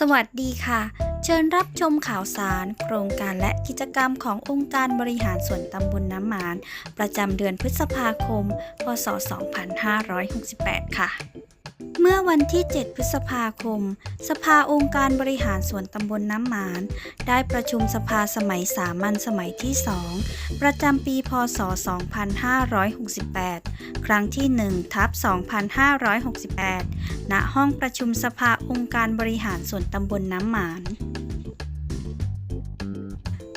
สวัสดีค่ะ เชิญรับชมข่าวสาร โครงการและกิจกรรมขององค์การบริหารส่วนตำบลน้ำหมาน ประจำเดือนพฤษภาคม พศ 2568 ค่ะ เมื่อวันที่ 7 พฤษภาคม สภาองค์การบริหารส่วนตำบลน้ำหมาน ได้ประชุมสภาสมัยสามัญสมัยที่ 2 ประจำปี พศ 2568 ครั้งที่ 1 ทับ 2568 ณ ห้องประชุมสภาองค์การบริหารส่วนตำบลน้ำหมาน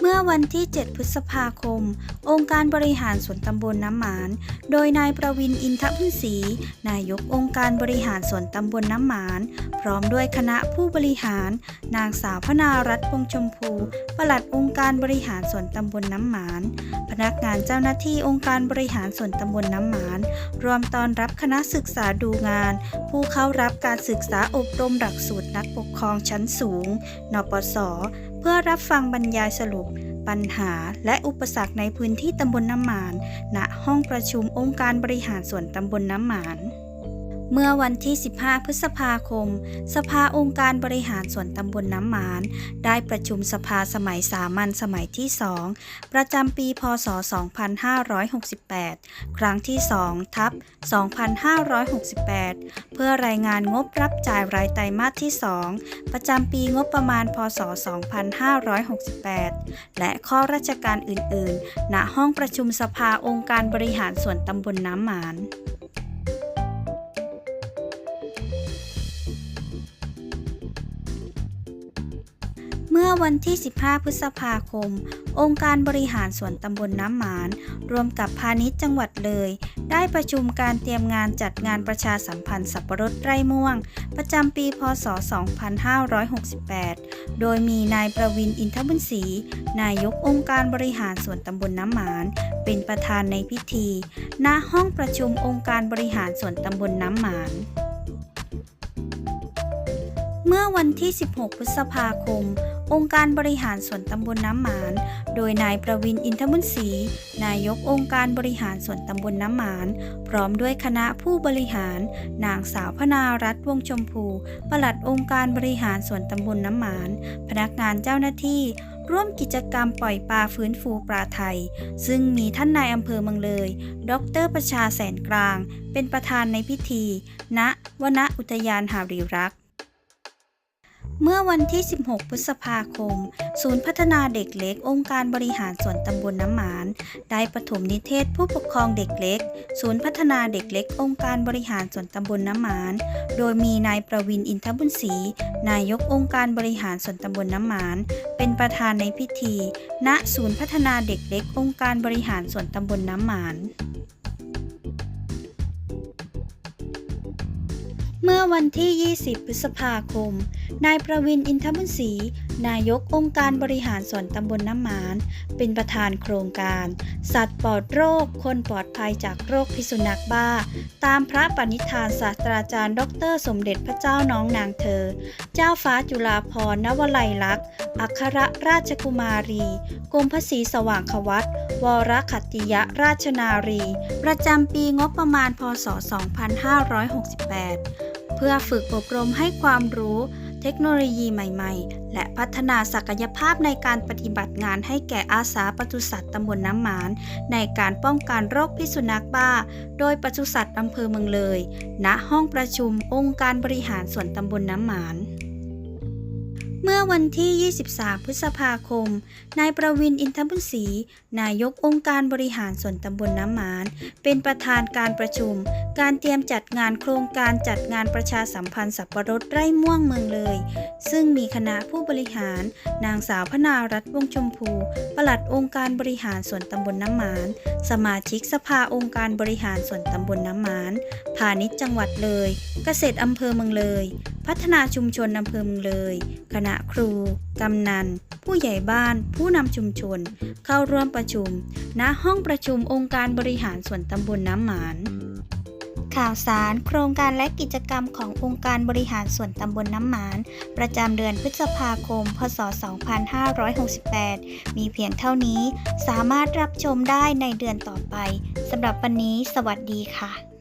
มื่อวันที่ 7 พฤษภาคม องค์การบริหารส่วนตำบลน้ำหมาน โดยนายประวินอินทพึ่งศรีนายกองค์การบริหารส่วนตำบลน้ำหมาน พร้อมด้วยคณะผู้บริหาร นางสาวพนารัตน์วงชมพู ปลัดองค์การบริหารส่วนตำบลน้ำหมาน พนักงานเจ้าหน้าที่องค์การบริหารส่วนตำบลน้ำหมาน รวมตอนรับคณะศึกษาดูงาน ผู้เข้ารับการศึกษาอบรมหลักสูตรนักปกครองชั้นสูง นปส พื่อรับฟังบรรยายสรุป ปัญหาและอุปสรรคในพื้นที่ตำบลน้ำหมาน ณ ห้องประชุมองค์การบริหารส่วนตำบลน้ำหมาน เมื่อวันที่ 15 พฤษภาคม สภาองค์การบริหารส่วนตำบลน้ำหมาน ได้ประชุมสภาสมัยสามัญสมัยที่ 2 ประจำปี พศ 2568 ครั้งที่ 2 ทับ 2568 เพื่อรายงานงบรับจ่ายรายไตรมาสที่ 2 ประจำปีงบประมาณ พศ 2568 และข้อราชการอื่น ๆ ณ ห้องประชุมสภาองค์การบริหารส่วนตำบลน้ำหมาน มื่อวันที่ 15 พฤษภาคม องค์การบริหารส่วนตำบลน้ำหมาน รวมกับพาณิชย์จังหวัดเลย ได้ประชุมการเตรียมงานจัดงานประชาสัมพันธ์สับปะรดไร่ม่วง ประจำปี พศ 2568 โดยมีนายประวินอินทบุญศรีนายกองค์การบริหารส่วนตำบลน้ำหมาน เป็นประธานในพิธี ณ ห้องประชุมองค์การบริหารส่วนตำบลน้ำหมานเมื่อวันที่ 16 พฤษภาคม องค์การบริหารส่วนตำบลน้ำหมาน โดยนายประวินอินทมุนศรีนายกองค์การบริหารส่วนตำบลน้ำหมาน พร้อมด้วยคณะผู้บริหาร นางสาวพนารัตน์วงชมพูปลัดองค์การบริหารส่วนตำบลน้ำหมาน พนักงานเจ้าหน้าที่ร่วมกิจกรรมปล่อยปลาฟื้นฟูปลาไทย ซึ่งมีท่านนายอำเภอเมืองเลย ดรประชาแสนกลาง เป็นประธานในพิธี ณวนอุทยานหาริรักษ์ เมื่อวันที่ 16 พฤษภาคม ศูนย์พัฒนาเด็กเล็ก องค์การบริหารส่วนตำบลน้ำหมาน ได้ปฐมนิเทศผู้ปกครองเด็กเล็ก ศูนย์พัฒนาเด็กเล็ก องค์การบริหารส่วนตำบลน้ำหมาน โดยมีนายประวินอินทบุญศรี นายกองค์การบริหารส่วนตำบลน้ำหมาน เป็นประธานในพิธี ณ ศูนย์พัฒนาเด็กเล็ก องค์การบริหารส่วนตำบลน้ำหมาน เมื่อวันที่ 20 พฤษภาคม นายประวินอินทบุญศรี นายกองค์การบริหารส่วนตำบลน้ำหมาน เป็นประธานโครงการ สัตว์ปลอดโรค คนปลอดภัยจากโรคพิษสุนัขบ้า ตามพระปณิธานศาสตราจารย์ ดร สมเด็จพระเจ้าน้องนางเธอ เจ้าฟ้าจุฬาภรณ์นวลัยลักษณ์ อัครราชกุมารี กรมพระศรีสว่างควัตวรขัตติยราชนารี ประจำปีงบประมาณ พศ 2568 เพื่อฝึกอบรมให้ความรู้เทคโนโลยีใหม่ ๆ และพัฒนาศักยภาพในการปฏิบัติงานให้แก่อาสาปศุสัตว์ตำบลน้ำหมาน ในการป้องกันโรคพิษสุนัขบ้า โดยปศุสัตว์อำเภอเมืองเลย ณ ห้องประชุมองค์การบริหารส่วนตำบลน้ำหมานเมื่อวันที่ 23 พฤษภาคม นายประวินอินทบุญศรีนายกองค์การบริหารส่วนตำบลน้ำหมาน เป็นประธานการประชุม การเตรียมจัดงานโครงการจัดงานประชาสัมพันธ์สับปะรดไร่ม่วงเมืองเลย ซึ่งมีคณะผู้บริหาร นางสาวพนารัตน์วงชมพูปลัดองค์การบริหารส่วนตำบลน้ำหมาน สมาชิกสภาองค์การบริหารส่วนตำบลน้ำหมานพาณิชย์จังหวัดเลย เกษตรอำเภอเมืองเลย พัฒนาชุมชนอำเภอเมืองเลย คณะครู กำนัน ผู้ใหญ่บ้าน ผู้นำชุมชน เข้าร่วมประชุม ณห้องประชุมองค์การบริหารส่วนตำบลน้ำหมาน ข่าวสาร โครงการและกิจกรรมขององค์การบริหารส่วนตำบลน้ำหมาน ประจำเดือนพฤษภาคม พศ 2568 มีเพียงเท่านี้ สามารถรับชมได้ในเดือนต่อไป สำหรับวันนี้ สวัสดีค่ะ